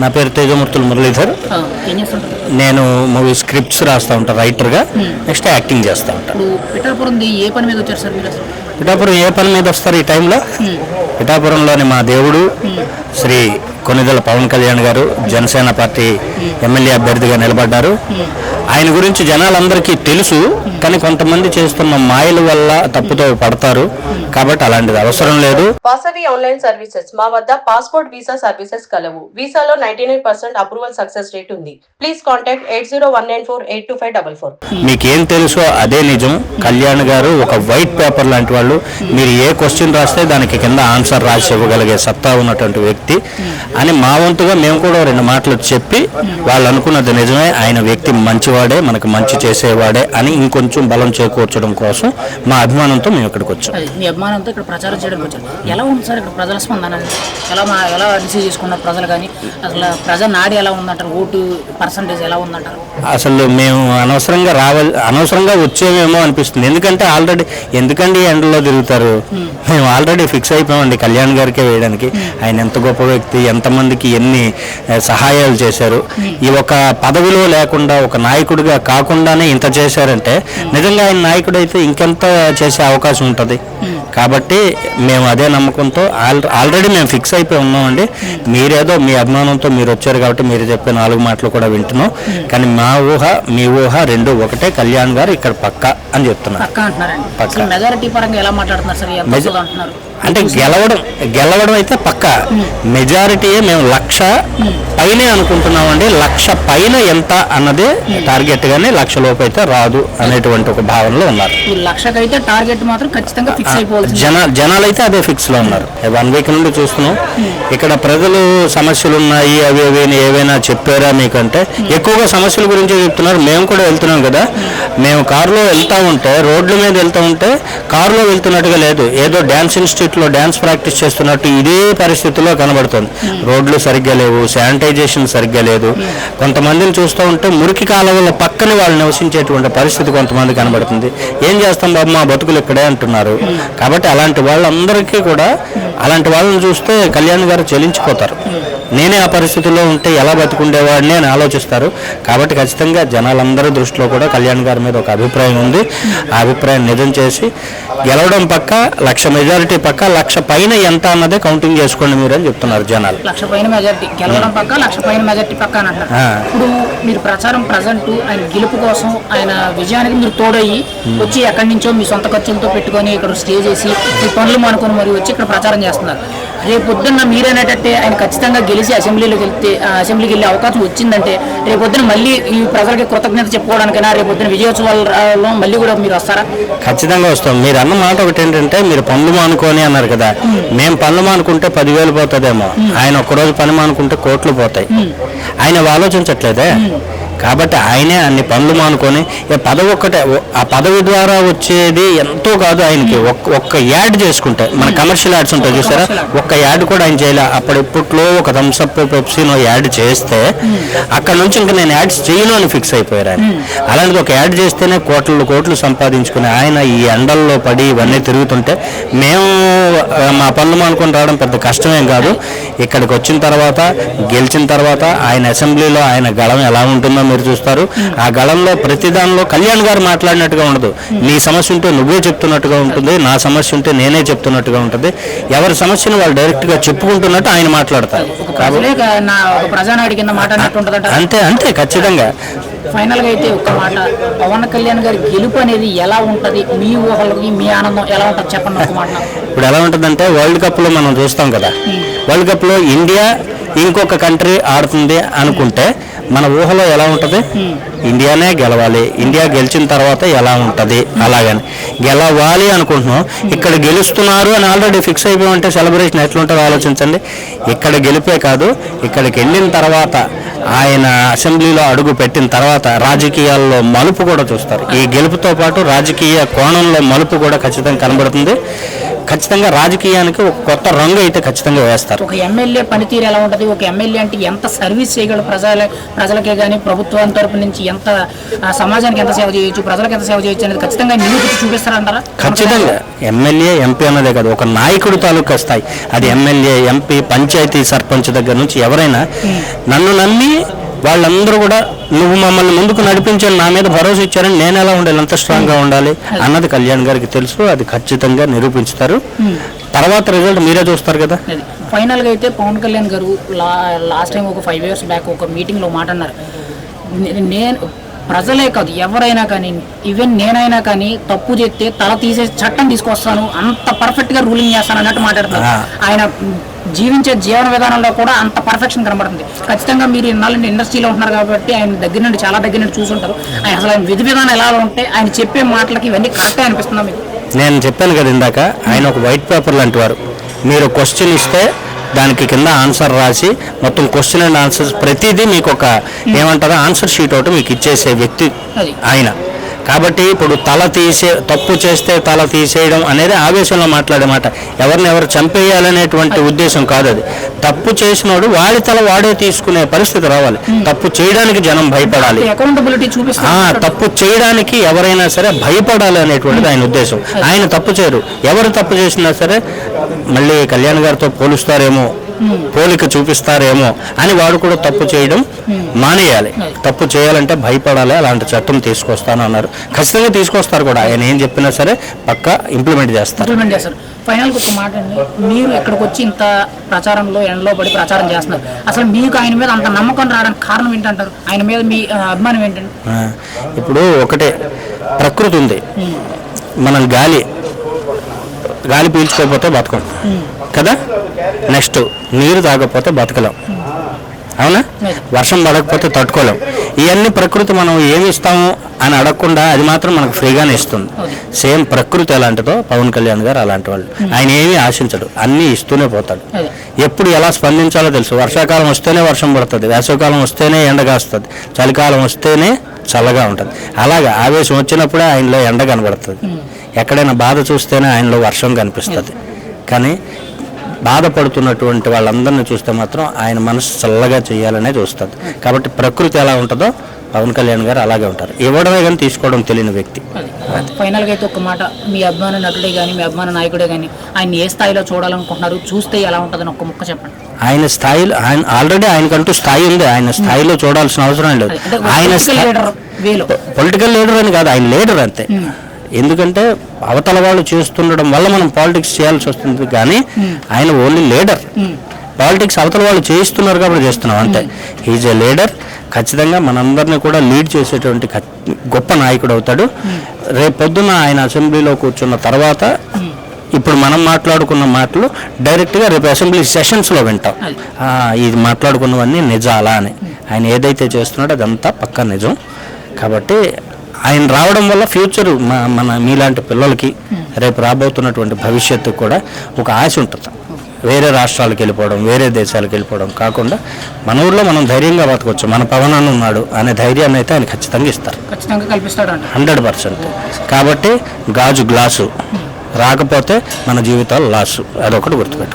నా పేరు తేజమూర్తులు మురళీధర్. నేను మూవీ స్క్రిప్ట్స్ రాస్తూ ఉంటాను రైటర్గా. నెక్స్ట్ యాక్టింగ్ చేస్తూ ఉంటాను ఇప్పుడు పిఠాపురంది ఏ పని మీద వచ్చారు సార్ మీరు అసలు? పిఠాపురం ఏ పని మీద వస్తారు ఈ టైంలో? పిఠాపురంలోని మా దేవుడు శ్రీ కొనిదెల పవన్ కళ్యాణ్ గారు జనసేన పార్టీ ఎమ్మెల్యే అభ్యర్థిగా నిలబడ్డారు. ఆయన గురించి జనాలందరికీ తెలుసు. కానీ కొంతమంది చేస్తున్న మాయల వల్ల తప్పుతో పడతారు. కాబట్టి అలాంటిది అవసరం లేదు. Vasavi online services. మా వద్ద పాస్పోర్ట్ వీసా సర్వీసెస్ కలవు. వీసాలో ninety nine percent approval success rate ఉంది. Please contact eight zero one nine four eight two five double four. మీకేం తెలుసో అదే నిజం. కళ్యాణ్ గారు ఒక వైట్ పేపర్ లాంటి వాళ్ళు. మీరు ఏ క్వశ్చన్ రాస్తే దానికి కింద ఆన్సర్ రాసి ఇవ్వగలిగే సత్తా ఉన్నటువంటి వ్యక్తి. అని మా వంతుగా మేము కూడా రెండు మాటలు చెప్పి వాళ్ళు అనుకున్నది నిజమే. ఆయన వ్యక్తి మంచివాడే మనకు మంచి చేసేవాడే అని ఇంకొంచెం బలం చేకూర్చడం కోసం మా అభిమానంతో మేము ఇక్కడికి వచ్చాం. మీ అభిమానంతో ఇక్కడ ప్రచారం చేయడానికి వచ్చారు. ఎలా ఉంది సార్ ఇక్కడ ప్రజల స్పందన? ఎలా మా ఎలా రిసీవ్ చేసుకున్నారు ప్రజలు కానీ? అసలు ప్రజల నాడి ఎలా ఉందంటారు? ఓటు పర్సంటేజ్ ఎలా ఉందంటారు? అసలు మేము అనవసరంగా రావాలి అనవసరంగా వచ్చేమేమో అనిపిస్తుంది. ఎందుకంటే ఆల్రెడీ ఎందుకండి ఎండలో తిరుగుతారు? మేము ఆల్రెడీ ఫిక్స్ అయిపోయామండి కళ్యాణ్ గారికే వేయడానికి. ఆయన ఎంత గొప్ప వ్యక్తి ఎంతమందికి ఎన్ని సహాయాలు చేశారు. ఈ ఒక పదవిలో లేకుండా ఒక నాయకుడిగా కాకుండానే ఇంత చేశారంటే నిజంగా ఆయన నాయకుడు అయితే ఇంకెంత చేసే అవకాశం ఉంటుంది. కాబట్టి మేము అదే నమ్మకంతో ఆల్- ఆల్రెడీ మేము ఫిక్స్ అయిపోయి ఉన్నామండి. మీరేదో మీ అభిమానంతో మీరు వచ్చారు కాబట్టి మీరు చెప్పే నాలుగు మాటలు కూడా వింటున్నాం. కానీ మా ఊహ మీ ఊహ రెండు ఒకటే. కళ్యాణ్ గారు ఇక్కడ పక్క అని చెప్తున్నారు. పరంగా ఎలా మాట్లాడుతున్నారు అంటే గెలవడం గెలవడం అయితే పక్క. మెజారిటీయే మేము లక్ష పైనే అనుకుంటున్నామండి. లక్ష పైన ఎంత అన్నదే టార్గెట్ గానే లక్ష లోపు అయితే రాదు అనేటువంటి ఒక భావనలో ఉన్నారు. లక్షకైతే టార్గెట్ మాత్రం ఖచ్చితంగా ఫిక్స్ జన జనాలు అయితే అదే ఫిక్స్లో ఉన్నారు వన్ వీక్ నుండి చూస్తున్నాం. ఇక్కడ ప్రజలు సమస్యలు ఉన్నాయి అవి అవి అని ఏవైనా చెప్పారా మీకంటే? ఎక్కువగా సమస్యల గురించి చెప్తున్నారు. మేము కూడా వెళ్తున్నాం కదా. మేము కారులో వెళ్తా ఉంటే రోడ్ల మీద వెళ్తా ఉంటే కారులో వెళ్తున్నట్టుగా లేదు. ఏదో డ్యాన్స్ ఇన్స్టిట్యూట్ లో డ్యాన్స్ ప్రాక్టీస్ చేస్తున్నట్టు ఇదే పరిస్థితిలో కనబడుతుంది. రోడ్లు సరిగ్గా లేవు శానిటైజేషన్ సరిగ్గా లేదు. కొంతమందిని చూస్తూ ఉంటే మురికి కాలువల పక్కన వాళ్ళు నివసించేటువంటి పరిస్థితి కొంతమంది కనబడుతుంది. ఏం చేస్తాం బాబు మా బతుకులు ఇక్కడే అంటున్నారు. కాబట్టి అలాంటి వాళ్ళందరికీ కూడా అలాంటి వాళ్ళని చూస్తే కళ్యాణ్ గారు చెలించిపోతారు. నేనే ఆ పరిస్థితిలో ఉంటే ఎలా బతుకుండేవాడిని అని ఆలోచిస్తారు. కాబట్టి ఖచ్చితంగా జనాలందరి దృష్టిలో కూడా కళ్యాణ్ గారి మీద ఒక అభిప్రాయం ఉంది. ఆ అభిప్రాయం నిజం చేసి గెలవడం పక్క లక్ష మెజారిటీ పక్క లక్ష పైన ఎంత అన్నదే కౌంటింగ్ చేసుకోండి మీరు అని చెప్తున్నారు జనాలు. లక్ష పైన మెజారిటీ గెలవడం పక్క లక్ష పైన మెజారిటీ పక్క. ఇప్పుడు మీరు ప్రచారం ప్రజెంట్ ఆయన గెలుపు కోసం ఆయన విజయానికి మీరు తోడయ్యి వచ్చి ఎక్కడి నుంచో మీ సొంత ఖర్చులతో పెట్టుకొని ఇక్కడ స్టేజ్ వేసి ఈ పనులు మానుకొని మరి వచ్చి ఇక్కడ ప్రచారం చేస్తున్నారు. రేపు పొద్దున్న మీరేనేటట్టే ఆయన ఖచ్చితంగా గెలిచి అసెంబ్లీలోకి వెళ్తే అసెంబ్లీకి వెళ్ళే అవకాశం వచ్చిందంటే రేపు పొద్దున మళ్ళీ ఈ ప్రజలకి కృతజ్ఞత చెప్పుకోవడానికైనా రేపు పొద్దున విజయోత్సవాలలో మళ్ళీ కూడా మీరు వస్తారా? ఖచ్చితంగా వస్తాం. మీరు అన్న మాట ఒకటి ఏంటంటే మీరు పనులు మానుకొని అన్నారు కదా మేము. పనులు మానుకుంటే పదివేలు పోతుందేమో. ఆయన ఒక్కరోజు పని మానుకుంటే కోట్లు పోతాయి. ఆయన ఆలోచించట్లేదే? కాబట్టి ఆయనే అన్ని పనులు మానుకొని పదవి ఒక్కటే ఆ పదవి ద్వారా వచ్చేది ఎంతో కాదు ఆయనకి. ఒక్క ఒక్క యాడ్ చేసుకుంటే మన కమర్షియల్ యాడ్స్ ఉంటాయి చూసారా? ఒక్క యాడ్ కూడా ఆయన చేయలే. అప్పుడు ఇప్పట్లో ఒక థమ్స్అప్ పెప్సీనో యాడ్ చేస్తే అక్కడ నుంచి ఇంకా నేను యాడ్స్ చేయను అని ఫిక్స్ అయిపోయారు ఆయన. అలాంటిది ఒక యాడ్ చేస్తేనే కోట్లు కోట్లు సంపాదించుకుని ఆయన ఈ ఎండల్లో పడి ఇవన్నీ తిరుగుతుంటే మేము మా పనులు మానుకొని రావడం పెద్ద కష్టమేం కాదు. ఇక్కడికి వచ్చిన తర్వాత గెలిచిన తర్వాత ఆయన అసెంబ్లీలో ఆయన గళం ఎలా ఉంటుందో మీరు చూస్తారు. ఆ గళంలో ప్రతి దానిలో కళ్యాణ్ గారు మాట్లాడినట్టుగా ఉండదు. నీ సమస్య ఉంటే నువ్వే చెప్తున్నట్టుగా ఉంటుంది. నా సమస్య ఉంటే నేనే చెప్తున్నట్టుగా ఉంటుంది. ఎవరి సమస్యను వాళ్ళు డైరెక్ట్గా చెప్పుకుంటున్నట్టు ఆయన మాట్లాడతారు. ఒక ఒక అంతే అంతే ఖచ్చితంగా. ఫైనల్గా అయితే ఒక్క మాట. పవన్ కళ్యాణ్ గారి గెలుపు అనేది ఎలా ఉంటది? మీ ఊహలకి మీ ఆనందం ఎలా ఉంటది? చెప్పండి ఒక మాట. ఇప్పుడు ఎలా ఉంటుందంటే వరల్డ్ కప్లో మనం చూస్తాం కదా. వరల్డ్ కప్లో ఇండియా ఇంకొక కంట్రీ ఆడుతుంది అనుకుంటే మన ఊహలో ఎలా ఉంటది? ఇండియానే గెలవాలి. ఇండియా గెలిచిన తర్వాత ఎలా ఉంటది? అలాగని. గెలవాలి అనుకుంటున్నాం. ఇక్కడ గెలుస్తున్నారు అని ఆల్రెడీ ఫిక్స్ అయిపోయి సెలబ్రేషన్ ఎట్లుంటుందో ఆలోచించండి. ఇక్కడ గెలిపే కాదు ఇక్కడికి వెళ్ళిన తర్వాత ఆయన అసెంబ్లీలో అడుగు పెట్టిన తర్వాత రాజకీయాల్లో మలుపు కూడా చూస్తారు. ఈ గెలుపుతో పాటు రాజకీయ కోణంలో మలుపు కూడా ఖచ్చితంగా కనబడుతుంది. ఖచ్చితంగా రాజకీయానికి ఒక కొత్త రంగు అయితే ఖచ్చితంగా వేస్తారు. ఒక ఎమ్మెల్యే పనితీరు ఎలా ఉంటుంది? ఒక ఎమ్మెల్యే అంటే ఎంత సర్వీస్ చేయగలడు ప్రజల ప్రజలకే కానీ ప్రభుత్వం తరపు నుంచి ఎంత సమాజానికి ఎంత సేవ చేయొచ్చు ప్రజలకు ఎంత సేవ చేయొచ్చు అనేది ఖచ్చితంగా నిరూపించి చూపిస్తారంటారా? ఖచ్చితంగా. ఎమ్మెల్యే ఎంపీ అన్నదే కాదు ఒక నాయకుడు తాలూకా స్థాయి అది ఎమ్మెల్యే ఎంపీ పంచాయతీ సర్పంచ్ దగ్గర నుంచి ఎవరైనా నన్ను నమ్మి వాళ్ళందరూ కూడా నువ్వు మమ్మల్ని ముందుకు నడిపించాను నా మీద భరోసా ఇచ్చారని నేను ఎలా ఉండాలి? ఎంత స్ట్రాంగ్గా ఉండాలి? అన్నది కళ్యాణ్ గారికి తెలుసు అది ఖచ్చితంగా నిరూపించుతారు. తర్వాత రిజల్ట్ మీరే చూస్తారు కదా? ఫైనల్గా అయితే పవన్ కళ్యాణ్ గారు లా లాస్ట్ టైం ఒక ఫైవ్ ఇయర్స్ బ్యాక్ ఒక మీటింగ్లో మాట అన్నారు నేను ప్రజలే కాదు ఎవరైనా కానీ ఈవెన్ నేనైనా కానీ తప్పు చేస్తే తల తీసే చట్టం తీసుకొస్తాను అంత పర్ఫెక్ట్గా రూలింగ్ చేస్తాను అన్నట్టు మాట్లాడుతున్నారు. ఆ. ఆయన జీవించే జీవన విధానంలో కూడా అంత పర్ఫెక్షన్ కనబడుతుంది. ఖచ్చితంగా మీరు ఇన్నాళ్ళు ఇండస్ట్రీలో ఉంటున్నారు కాబట్టి ఆయన దగ్గర నుండి చాలా దగ్గర నుండి చూసుంటారు. ఆయన అసలు ఆయన విధి విధానం ఎలా ఉంటే ఆయన చెప్పే మాటలకి ఇవన్నీ కరెక్టే అనిపిస్తుందా మీకు? నేను చెప్పాను కదా ఇందాక ఆయన ఒక వైట్ పేపర్ లాంటి వారు. మీరు క్వశ్చన్ ఇస్తే దానికి కింద ఆన్సర్ రాసి మొత్తం క్వశ్చన్ అండ్ ఆన్సర్స్ ప్రతిదీ మీకు ఒక ఏమంటారో ఆన్సర్ షీట్ ఒకటి మీకు ఇచ్చేసే వ్యక్తి. ఆయన. కాబట్టి ఇప్పుడు తల తీసే తప్పు చేస్తే తల తీసేయడం అనేది ఆవేశంలో మాట్లాడే మాట. ఎవరిని ఎవరు చంపేయాలనేటువంటి ఉద్దేశం కాదు అది. తప్పు చేసినోడు వాడి తల వాడే తీసుకునే పరిస్థితి రావాలి. తప్పు చేయడానికి జనం భయపడాలి. తప్పు చేయడానికి ఎవరైనా సరే భయపడాలి అనేటువంటిది ఆయన ఉద్దేశం. ఆయన తప్పు చేయరు. ఎవరు తప్పు చేసినా సరే మళ్ళీ కళ్యాణ్ గారితో పోలుస్తారేమో పోలిక చూపిస్తారేమో అని వాడు కూడా తప్పు చేయడం మానేయాలి. తప్పు చేయాలంటే భయపడాలి అలాంటి చట్టం తీసుకొస్తాను అన్నారు. ఖచ్చితంగా తీసుకొస్తారు కూడా. ఆయన ఏం చెప్పినా సరే పక్కా ఇంప్లిమెంట్ చేస్తారు. ఇంప్లిమెంట్ చేస్తారు. ఫైనల్గా ఒక మాట అండి. మీరు ఇక్కడికి వచ్చి ఇంత ప్రచారంలో ఎండలో పడి ప్రచారం చేస్తున్నారు? అసలు మీకు ఆయన మీద అంత నమ్మకం రావడానికి కారణం ఏంటంటారు? ఆయన మీద మీ అభిమానం ఏంటండి? ఆ, ఇప్పుడు ఒకటే ప్రకృతి ఉంది. మనం గాలి గాలి పీల్చుకోకపోతే బతకం. కదా? నెక్స్ట్ నీరు తాగకపోతే బతకలేం. అవునా? వర్షం పడకపోతే తట్టుకోలేం. ఇవన్నీ ప్రకృతి మనం ఏమి ఇస్తాము అని అడగకుండా అది మాత్రం మనకు ఫ్రీగానే ఇస్తుంది. సేమ్ ప్రకృతి ఎలాంటిదో పవన్ కళ్యాణ్ గారు అలాంటి వాళ్ళు. ఆయన ఏమీ ఆశించడు. అన్నీ ఇస్తూనే పోతాడు. ఎప్పుడు ఎలా స్పందించాలో తెలుసు. వర్షాకాలం వస్తేనే వర్షం పడుతుంది. వేసవికాలం వస్తేనే ఎండగా వస్తుంది చలికాలం వస్తేనే చల్లగా ఉంటుంది. అలాగా ఆవేశం వచ్చినప్పుడే ఆయనలో ఎండ కనబడుతుంది. ఎక్కడైనా బాధ చూస్తేనే ఆయనలో వర్షం కనిపిస్తుంది. కానీ బాధపడుతున్నటువంటి వాళ్ళందరినీ చూస్తే మాత్రం ఆయన మనసు చల్లగా చేయాలనే చూస్తుంది కాబట్టి ప్రకృతి ఎలా ఉంటుందో పవన్ కళ్యాణ్ గారు అలాగే ఉంటారు. ఇవ్వడమే కానీ తీసుకోవడం తెలియని వ్యక్తి. ఫైనల్గా అయితే ఒక మాట మీ అభిమాన నటుడే కానీ మీ అభిమాన నాయకుడే కానీ ఆయన ఏ స్థాయిలో చూడాలనుకుంటున్నారు చూస్తే ఎలా ఉంటుందని ఒక్క ముక్క చెప్పండి. ఆయన స్థాయిలో ఆయన ఆల్రెడీ ఆయనకంటూ స్థాయి ఉంది. ఆయన స్థాయిలో చూడాల్సిన అవసరం లేదు. ఆయన పొలిటికల్ లీడర్ వేలో. పొలిటికల్ లీడర్ అని కాదు ఆయన లీడర్ అంతే. ఎందుకంటే అవతల వాళ్ళు చేస్తుండడం వల్ల మనం పాలిటిక్స్ చేయాల్సి వస్తుంది కానీ ఆయన ఓన్లీ లీడర్ పాలిటిక్స్ అవతల వాళ్ళు చేయిస్తున్నారు కాబట్టి చేస్తున్నాం అంతే. ఈజ్ ఏ లీడర్ ఖచ్చితంగా మనందరినీ కూడా లీడ్ చేసేటువంటి గొప్ప నాయకుడు అవుతాడు. రేపు పొద్దున ఆయన అసెంబ్లీలో కూర్చున్న తర్వాత ఇప్పుడు మనం మాట్లాడుకున్న మాటలు డైరెక్ట్గా రేపు అసెంబ్లీ సెషన్స్లో వింటాం. ఇది మాట్లాడుకున్నవన్నీ నిజాలా అని. ఆయన ఏదైతే చేస్తున్నాడో అదంతా పక్కా నిజం. కాబట్టి ఆయన రావడం వల్ల ఫ్యూచర్ మన మీలాంటి పిల్లలకి రేపు రాబోతున్నటువంటి భవిష్యత్తు కూడా ఒక ఆశ ఉంటుంది. వేరే రాష్ట్రాలకు వెళ్ళిపోవడం వేరే దేశాలకు వెళ్ళిపోవడం కాకుండా మన ఊర్లో మనం ధైర్యంగా బతకొచ్చు. మన పవన్ అన్న ఉన్నాడు అనే ధైర్యాన్ని అయితే ఆయన ఖచ్చితంగా ఇస్తారు. ఖచ్చితంగా కల్పిస్తాడు అంట హండ్రెడ్ పర్సెంట్. కాబట్టి గాజు గ్లాసు. రాకపోతే మన జీవితాలు లాసు. అదొకటి గుర్తుపెట్టు